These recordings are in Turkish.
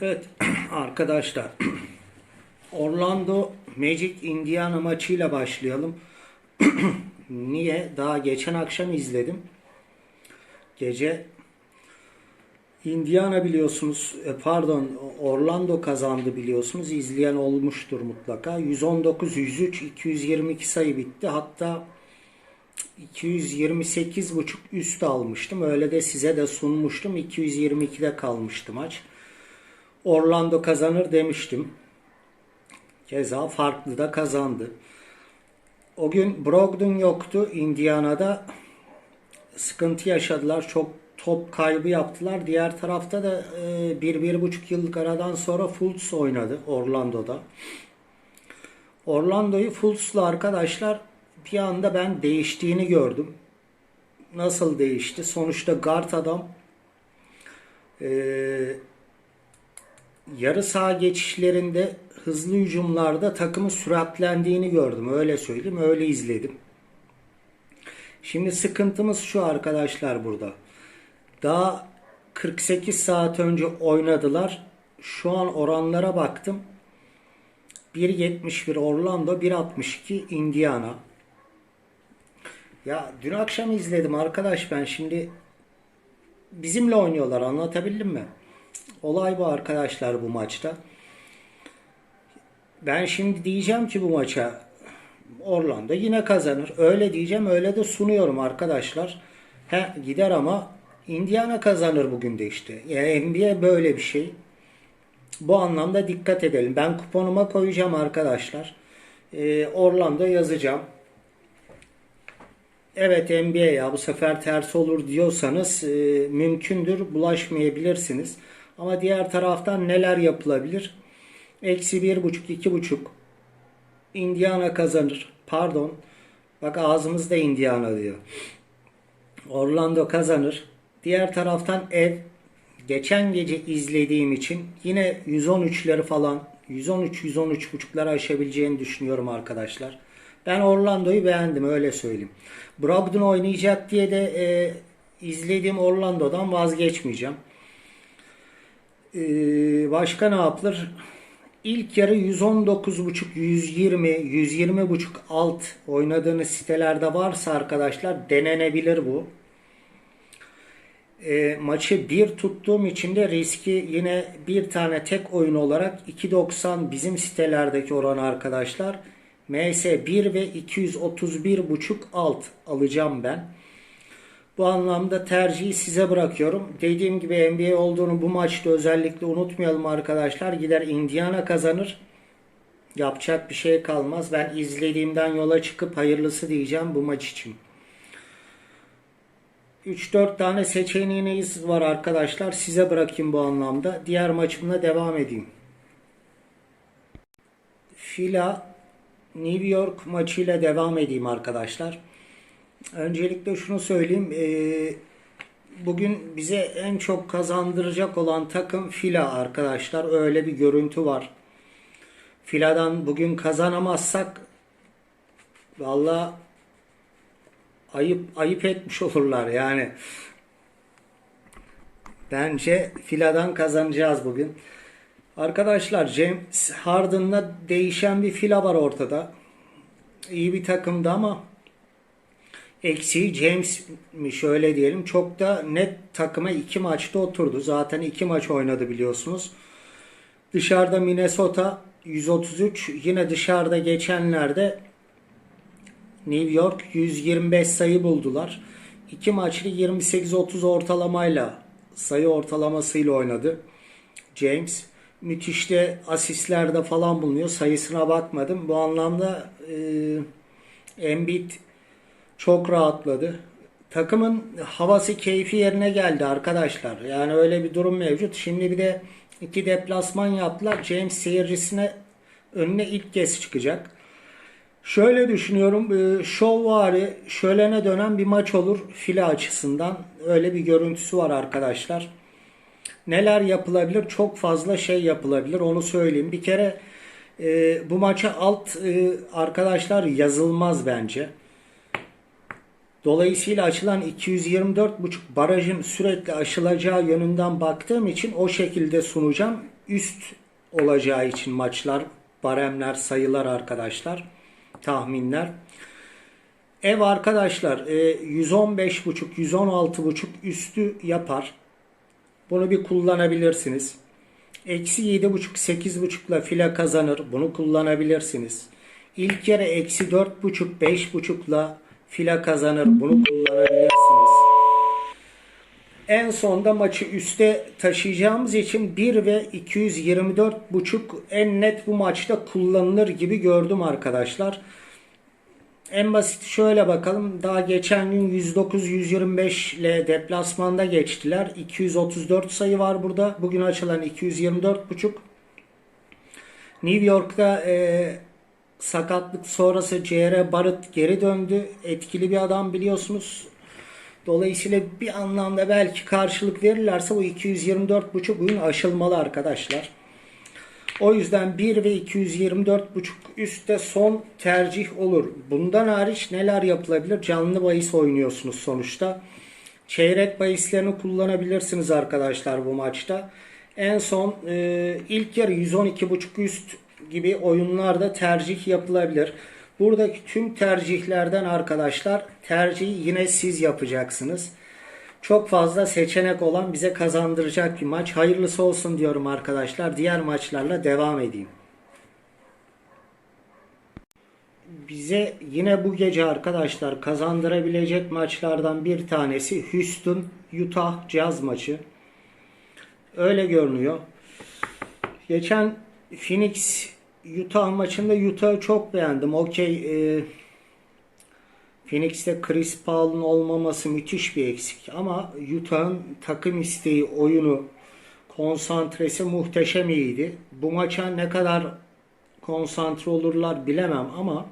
Evet arkadaşlar Orlando Magic Indiana maçıyla başlayalım. Niye? Daha geçen akşam izledim. Gece Indiana biliyorsunuz e, pardon Orlando kazandı biliyorsunuz. İzleyen olmuştur mutlaka. 119 103 222 sayı bitti. Hatta 228 buçuk üst almıştım. Öyle de size de sunmuştum. 222'de kalmıştı maç. Orlando kazanır demiştim. Keza farklı da kazandı. O gün Brogdon yoktu Indiana'da. Sıkıntı yaşadılar. Çok top kaybı yaptılar. Diğer tarafta da e, bir, bir buçuk yıllık aradan sonra Fultz oynadı Orlando'da. Orlando'yu Fultz'la arkadaşlar bir anda ben değiştiğini gördüm. Nasıl değişti? Sonuçta guard adam eee yarı saha geçişlerinde hızlı hücumlarda takımın süratlendiğini gördüm. Öyle söyleyeyim. Öyle izledim. Şimdi sıkıntımız şu arkadaşlar burada. Daha 48 saat önce oynadılar. Şu an oranlara baktım. 1.71 Orlando, 1.62 Indiana. Ya dün akşam izledim arkadaş ben şimdi bizimle oynuyorlar anlatabildim mi? Olay bu arkadaşlar bu maçta. Ben şimdi diyeceğim ki bu maça Orlando yine kazanır. Öyle diyeceğim öyle de sunuyorum arkadaşlar. He, gider ama Indiana kazanır bugün de işte. Yani NBA böyle bir şey. Bu anlamda dikkat edelim. Ben kuponuma koyacağım arkadaşlar. Ee, Orlando yazacağım. Evet NBA ya bu sefer ters olur diyorsanız e, mümkündür bulaşmayabilirsiniz. Ama diğer taraftan neler yapılabilir? Eksi bir buçuk, iki buçuk. Indiana kazanır. Pardon. Bak ağzımızda Indiana diyor. Orlando kazanır. Diğer taraftan ev. Geçen gece izlediğim için yine 113'leri falan 113-113 buçukları aşabileceğini düşünüyorum arkadaşlar. Ben Orlando'yu beğendim öyle söyleyeyim. Brogdon oynayacak diye de e, izlediğim Orlando'dan vazgeçmeyeceğim. Ee, başka ne yapılır? İlk yarı 119.5, 120, 120.5 alt oynadığınız sitelerde varsa arkadaşlar denenebilir bu. E, maçı bir tuttuğum için de riski yine bir tane tek oyun olarak 2.90 bizim sitelerdeki oran arkadaşlar. MS 1 ve 231.5 alt alacağım ben. Bu anlamda tercihi size bırakıyorum. Dediğim gibi NBA olduğunu bu maçta özellikle unutmayalım arkadaşlar. Gider Indiana kazanır. Yapacak bir şey kalmaz. Ben izlediğimden yola çıkıp hayırlısı diyeceğim bu maç için. 3-4 tane seçeneğiniz var arkadaşlar. Size bırakayım bu anlamda. Diğer maçımla devam edeyim. Fila New York maçıyla devam edeyim arkadaşlar. Öncelikle şunu söyleyeyim. Ee, bugün bize en çok kazandıracak olan takım Fila arkadaşlar. Öyle bir görüntü var. Fila'dan bugün kazanamazsak valla ayıp ayıp etmiş olurlar yani. Bence Fila'dan kazanacağız bugün. Arkadaşlar James Harden'la değişen bir Fila var ortada. İyi bir takımdı ama eksiği James mi şöyle diyelim çok da net takıma iki maçta oturdu. Zaten iki maç oynadı biliyorsunuz. Dışarıda Minnesota 133 yine dışarıda geçenlerde New York 125 sayı buldular. İki maçlı 28-30 ortalamayla sayı ortalamasıyla oynadı. James müthiş de asistlerde falan bulunuyor. Sayısına bakmadım. Bu anlamda e, Embiid çok rahatladı. Takımın havası keyfi yerine geldi arkadaşlar. Yani öyle bir durum mevcut. Şimdi bir de iki deplasman yaptılar. James seyircisine önüne ilk kez çıkacak. Şöyle düşünüyorum. E, şovvari şölene dönen bir maç olur file açısından. Öyle bir görüntüsü var arkadaşlar. Neler yapılabilir? Çok fazla şey yapılabilir. Onu söyleyeyim. Bir kere e, bu maça alt e, arkadaşlar yazılmaz bence. Dolayısıyla açılan 224,5 barajın sürekli aşılacağı yönünden baktığım için o şekilde sunacağım. üst olacağı için maçlar, baremler, sayılar arkadaşlar, tahminler. Ev arkadaşlar e, 115.5 116.5 üstü yapar. Bunu bir kullanabilirsiniz. Eksi 7.5 8.5 ile file kazanır. Bunu kullanabilirsiniz. İlk yarı eksi 4.5 5.5 ile file kazanır. Bunu kullanabilirsiniz. En sonda maçı üste taşıyacağımız için 1 ve 224.5 en net bu maçta kullanılır gibi gördüm arkadaşlar. En basit şöyle bakalım. Daha geçen gün 109-125 ile deplasmanda geçtiler. 234 sayı var burada. Bugün açılan 224.5. New York'ta e, sakatlık sonrası C.R. Barrett geri döndü. Etkili bir adam biliyorsunuz. Dolayısıyla bir anlamda belki karşılık verirlerse bu 224.5 bugün aşılmalı arkadaşlar. O yüzden 1 ve 224.5 üstte son tercih olur. Bundan hariç neler yapılabilir? Canlı bahis oynuyorsunuz sonuçta. Çeyrek bahislerini kullanabilirsiniz arkadaşlar bu maçta. En son e, ilk yarı 112.5 üst gibi oyunlarda tercih yapılabilir. Buradaki tüm tercihlerden arkadaşlar tercihi yine siz yapacaksınız. Çok fazla seçenek olan bize kazandıracak bir maç. Hayırlısı olsun diyorum arkadaşlar. Diğer maçlarla devam edeyim. Bize yine bu gece arkadaşlar kazandırabilecek maçlardan bir tanesi Houston Utah Jazz maçı. Öyle görünüyor. Geçen Phoenix Utah maçında Utah'ı çok beğendim. Okey e, Phoenix'te Chris Paul'un olmaması müthiş bir eksik. Ama Utah'ın takım isteği, oyunu, konsantresi muhteşem iyiydi. Bu maça ne kadar konsantre olurlar bilemem ama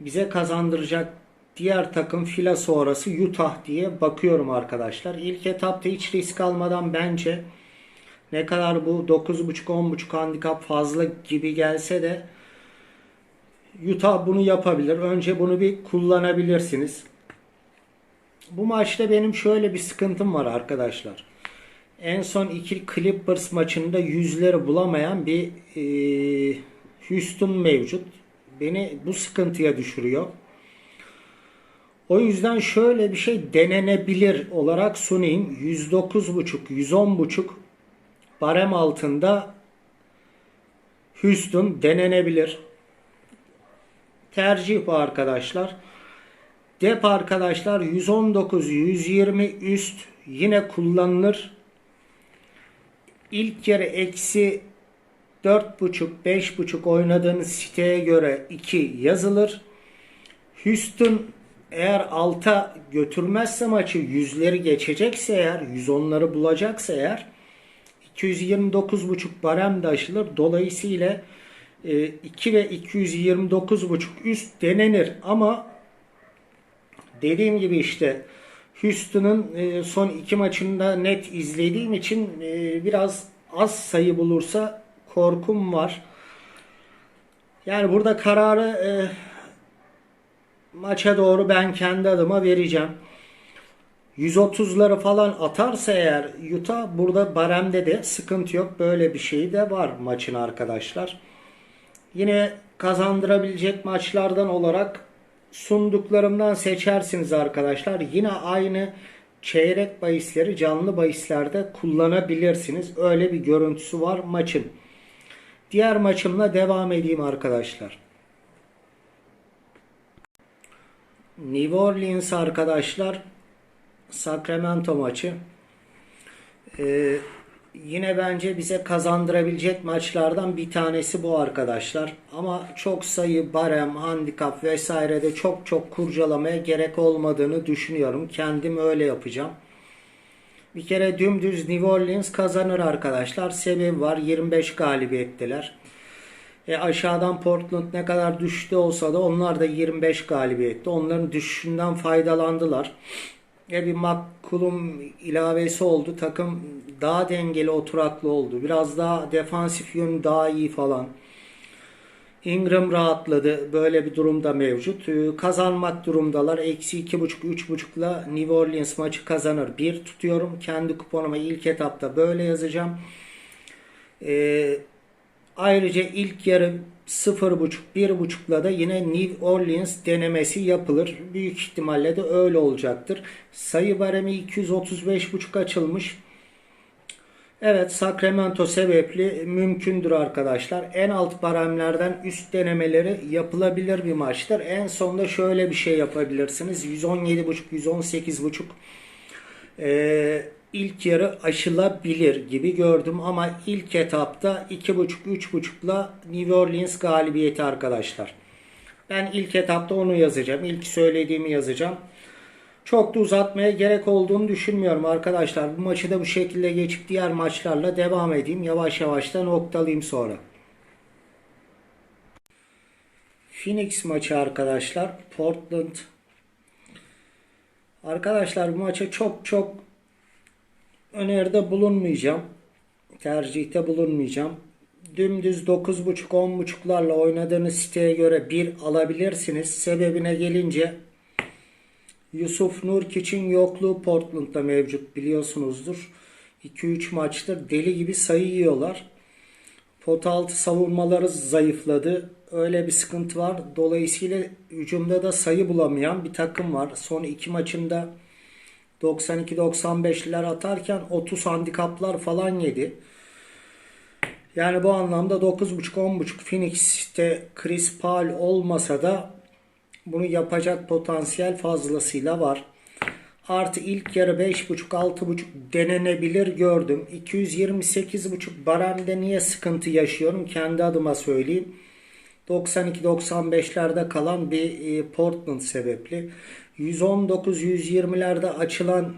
bize kazandıracak diğer takım fila sonrası Utah diye bakıyorum arkadaşlar. İlk etapta hiç risk almadan bence ne kadar bu 9.5-10.5 handikap fazla gibi gelse de Utah bunu yapabilir. Önce bunu bir kullanabilirsiniz. Bu maçta benim şöyle bir sıkıntım var arkadaşlar. En son iki Clippers maçında yüzleri bulamayan bir e, Houston mevcut. Beni bu sıkıntıya düşürüyor. O yüzden şöyle bir şey denenebilir olarak sunayım. 109.5, 110.5 barem altında Houston denenebilir. Tercih bu arkadaşlar. Dep arkadaşlar 119 120 üst yine kullanılır. İlk yarı eksi 4.5 5.5 oynadığınız siteye göre 2 yazılır. Houston eğer alta götürmezse maçı yüzleri geçecekse eğer 110'ları bulacaksa eğer 229.5 barem de aşılır. Dolayısıyla 2 e, ve 229.5 üst denenir ama dediğim gibi işte Houston'ın e, son iki maçında net izlediğim için e, biraz az sayı bulursa korkum var. Yani burada kararı maça doğru ben kendi adıma vereceğim. 130'ları falan atarsa eğer Utah burada baremde de sıkıntı yok. Böyle bir şey de var maçın arkadaşlar. Yine kazandırabilecek maçlardan olarak sunduklarımdan seçersiniz arkadaşlar. Yine aynı çeyrek bahisleri canlı bahislerde kullanabilirsiniz. Öyle bir görüntüsü var maçın. Diğer maçımla devam edeyim arkadaşlar. New Orleans arkadaşlar Sacramento maçı. Ee, yine bence bize kazandırabilecek maçlardan bir tanesi bu arkadaşlar. Ama çok sayı, barem, handikap vesairede çok çok kurcalamaya gerek olmadığını düşünüyorum. Kendim öyle yapacağım. Bir kere dümdüz New Orleans kazanır arkadaşlar. Sebebi var 25 galibiyettiler. E aşağıdan Portland ne kadar düştü olsa da onlar da 25 galibiyetti. Onların düşüşünden faydalandılar bir McCollum ilavesi oldu. Takım daha dengeli oturaklı oldu. Biraz daha defansif yön daha iyi falan. Ingram rahatladı. Böyle bir durumda mevcut. Ee, kazanmak durumdalar. Eksi iki buçuk, üç buçukla New Orleans maçı kazanır. Bir tutuyorum. Kendi kuponuma ilk etapta böyle yazacağım. Ee, ayrıca ilk yarı 0.5-1.5'la da yine New Orleans denemesi yapılır. Büyük ihtimalle de öyle olacaktır. Sayı baremi 235.5 açılmış. Evet Sacramento sebepli mümkündür arkadaşlar. En alt baremlerden üst denemeleri yapılabilir bir maçtır. En sonunda şöyle bir şey yapabilirsiniz. 117.5 118.5 ee, ilk yarı aşılabilir gibi gördüm ama ilk etapta 2.5-3.5'la New Orleans galibiyeti arkadaşlar. Ben ilk etapta onu yazacağım. İlk söylediğimi yazacağım. Çok da uzatmaya gerek olduğunu düşünmüyorum arkadaşlar. Bu maçı da bu şekilde geçip diğer maçlarla devam edeyim. Yavaş yavaş da noktalayayım sonra. Phoenix maçı arkadaşlar. Portland. Arkadaşlar bu maça çok çok öneride bulunmayacağım. Tercihte bulunmayacağım. Dümdüz 9.5-10.5'larla oynadığınız siteye göre bir alabilirsiniz. Sebebine gelince Yusuf Nurkiç'in yokluğu Portland'da mevcut biliyorsunuzdur. 2-3 maçtır deli gibi sayı yiyorlar. Pot altı savunmaları zayıfladı. Öyle bir sıkıntı var. Dolayısıyla hücumda da sayı bulamayan bir takım var. Son iki maçında 92-95'ler atarken 30 handikaplar falan yedi. Yani bu anlamda 9.5-10.5 Phoenix'te Chris Paul olmasa da bunu yapacak potansiyel fazlasıyla var. Artı ilk yarı 5.5-6.5 denenebilir gördüm. 228.5 baremde niye sıkıntı yaşıyorum? Kendi adıma söyleyeyim. 92-95'lerde kalan bir e, Portland sebepli. 119-120'lerde açılan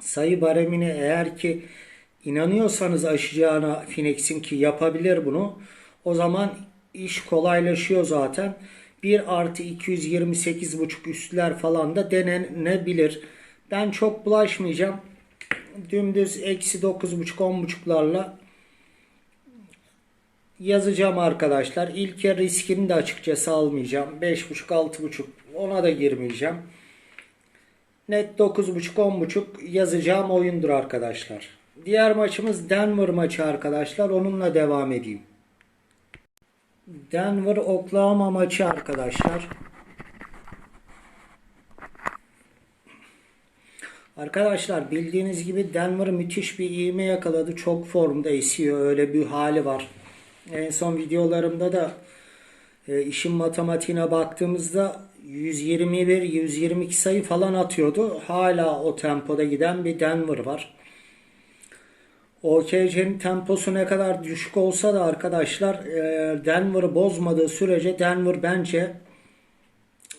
sayı baremini eğer ki inanıyorsanız aşacağına Phoenix'in ki yapabilir bunu. O zaman iş kolaylaşıyor zaten. 1 artı 228,5 üstler falan da denenebilir. Ben çok bulaşmayacağım. Dümdüz eksi 9,5 10,5'larla yazacağım arkadaşlar. İlk yarı riskini de açıkçası almayacağım. 5,5 6,5 ona da girmeyeceğim. Net 9,5 10,5 yazacağım oyundur arkadaşlar. Diğer maçımız Denver maçı arkadaşlar. Onunla devam edeyim. Denver Oklahoma maçı arkadaşlar. Arkadaşlar bildiğiniz gibi Denver müthiş bir ivme yakaladı. Çok formda esiyor. Öyle bir hali var. En son videolarımda da e, işin matematiğine baktığımızda 121-122 sayı falan atıyordu. Hala o tempoda giden bir Denver var. OKC'nin temposu ne kadar düşük olsa da arkadaşlar e, Denver'ı bozmadığı sürece Denver bence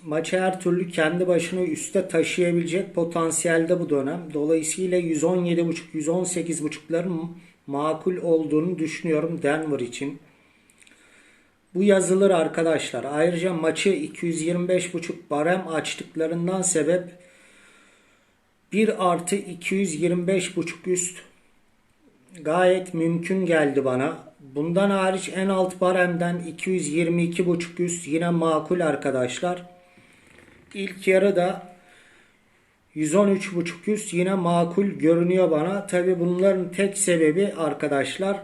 maçı her türlü kendi başına üste taşıyabilecek potansiyelde bu dönem. Dolayısıyla 117.5-118.5'ların makul olduğunu düşünüyorum Denver için. Bu yazılır arkadaşlar. Ayrıca maçı 225.5 barem açtıklarından sebep 1 artı 225.5 üst gayet mümkün geldi bana. Bundan hariç en alt baremden 222.5 üst yine makul arkadaşlar. İlk yarı da 113.5 üst yine makul görünüyor bana. Tabi bunların tek sebebi arkadaşlar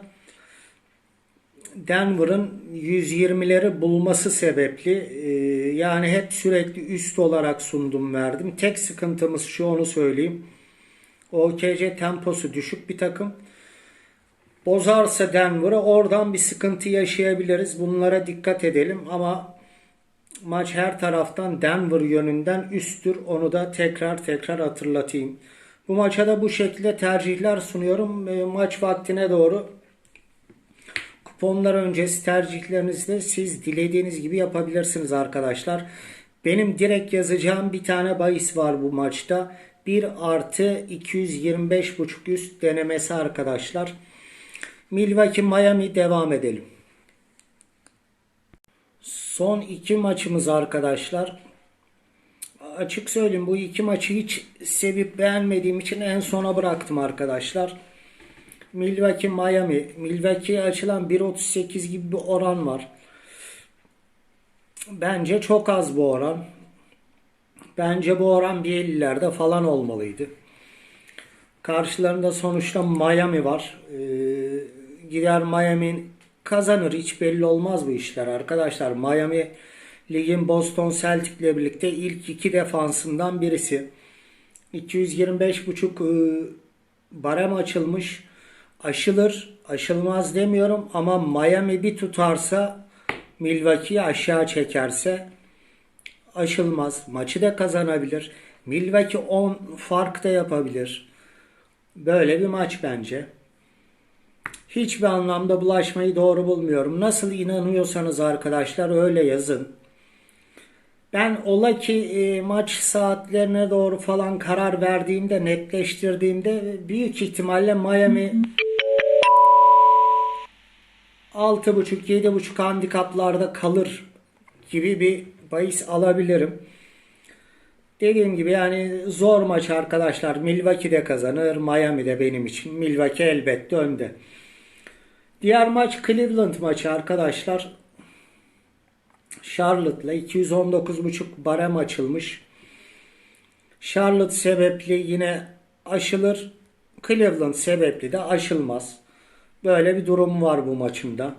Denver'ın 120'leri bulması sebepli. Ee, yani hep sürekli üst olarak sundum verdim. Tek sıkıntımız şu onu söyleyeyim. OKC temposu düşük bir takım. Bozarsa Denver'ı oradan bir sıkıntı yaşayabiliriz. Bunlara dikkat edelim ama maç her taraftan Denver yönünden üsttür. Onu da tekrar tekrar hatırlatayım. Bu maça da bu şekilde tercihler sunuyorum. E, maç vaktine doğru kuponlar öncesi tercihlerinizi de siz dilediğiniz gibi yapabilirsiniz arkadaşlar. Benim direkt yazacağım bir tane bahis var bu maçta. 1 artı 225.5 üst denemesi arkadaşlar. Milwaukee Miami devam edelim. Son iki maçımız arkadaşlar. Açık söyleyeyim bu iki maçı hiç sevip beğenmediğim için en sona bıraktım arkadaşlar. Milwaukee Miami. Milwaukee'ye açılan 1.38 gibi bir oran var. Bence çok az bu oran. Bence bu oran 1.50'lerde falan olmalıydı. Karşılarında sonuçta Miami var. Ee, gider Miami kazanır. Hiç belli olmaz bu işler arkadaşlar. Miami ligin Boston Celtic ile birlikte ilk iki defansından birisi. 225.5 e, barem açılmış. Aşılır, aşılmaz demiyorum ama Miami bir tutarsa Milwaukee'yi aşağı çekerse aşılmaz. Maçı da kazanabilir. Milwaukee 10 fark da yapabilir. Böyle bir maç bence. Hiçbir anlamda bulaşmayı doğru bulmuyorum. Nasıl inanıyorsanız arkadaşlar öyle yazın. Ben ola ki e, maç saatlerine doğru falan karar verdiğimde, netleştirdiğimde büyük ihtimalle Miami 6.5-7.5 handikaplarda kalır gibi bir bahis alabilirim. Dediğim gibi yani zor maç arkadaşlar. Milwaukee de kazanır, Miami de benim için. Milwaukee elbette önde. Diğer maç Cleveland maçı arkadaşlar. Charlotte'la 219.5 barem açılmış. Charlotte sebepli yine aşılır. Cleveland sebepli de aşılmaz. Böyle bir durum var bu maçımda.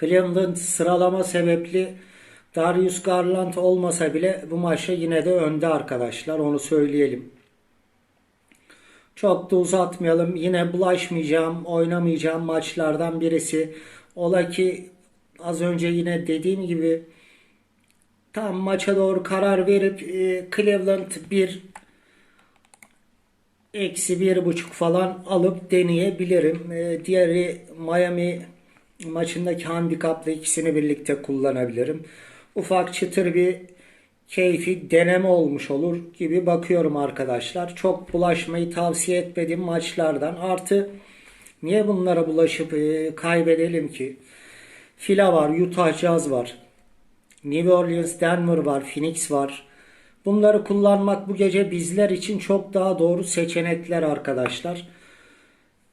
Cleveland sıralama sebepli Darius Garland olmasa bile bu maçta yine de önde arkadaşlar. Onu söyleyelim. Çok da uzatmayalım. Yine bulaşmayacağım, oynamayacağım maçlardan birisi. Ola ki az önce yine dediğim gibi tam maça doğru karar verip e, Cleveland bir eksi bir buçuk falan alıp deneyebilirim. E, diğeri Miami maçındaki handikapla ikisini birlikte kullanabilirim. Ufak çıtır bir keyfi deneme olmuş olur gibi bakıyorum arkadaşlar. Çok bulaşmayı tavsiye etmediğim maçlardan. Artı niye bunlara bulaşıp e, kaybedelim ki? Fila var, Utah Jazz var. New Orleans, Denver var, Phoenix var. Bunları kullanmak bu gece bizler için çok daha doğru seçenekler arkadaşlar.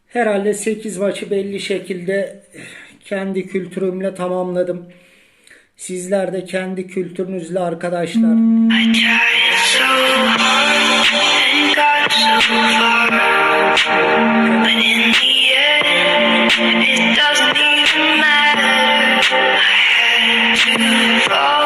Herhalde 8 maçı belli şekilde kendi kültürümle tamamladım. Sizler de kendi kültürünüzle arkadaşlar. It doesn't even matter. I had to fall.